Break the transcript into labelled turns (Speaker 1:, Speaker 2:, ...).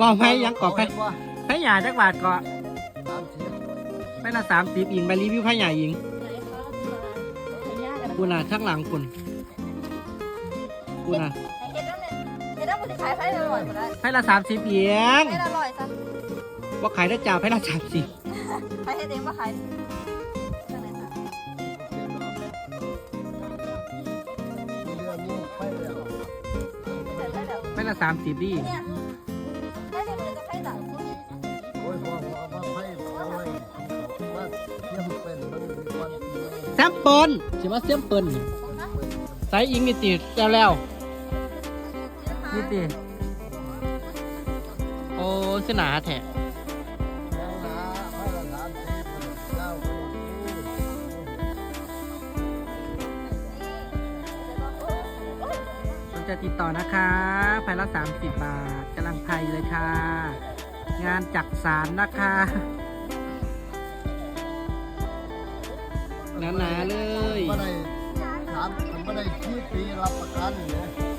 Speaker 1: ว่าไผยังก่อไผ
Speaker 2: ว่า
Speaker 1: ไผหยาจักบาทก่อ
Speaker 2: สามสิบ
Speaker 1: ไผละ30อิงไปรีวิวไผหยาอิงกูน่ะข้างหลังคุณกูน่ะ
Speaker 3: เห็ดแล้วเนี่ยเห็ดแล้วมันจะขายไผ่อร่อยหมดเลย
Speaker 1: ไผละ30อิง
Speaker 3: ไผ่อร่อยซะ
Speaker 1: บ่ขายได้จ้าไผละ30
Speaker 3: ไผ่เดเองว่าขายไมี
Speaker 2: เรื่องนี้ไปแล้ว
Speaker 3: แต่ไผ่เดี๋ย
Speaker 1: ไผละ30ดิ แซมเปิลสิว่าแซมเปิลใส่อิงนี่ติแล้วแล้วนี่ติโอ้คือหนาแท้
Speaker 2: แล้วนะไปละสามสิบเจ้าคนนี้
Speaker 1: สนใจติดต่อนะคะภายละ 30 บาทกำลังไพเลยค่ะ งานจักสารนะคะ หนาๆเลย
Speaker 2: ไม่ได้สามก็ได้ชี้ปีรับประกันเลย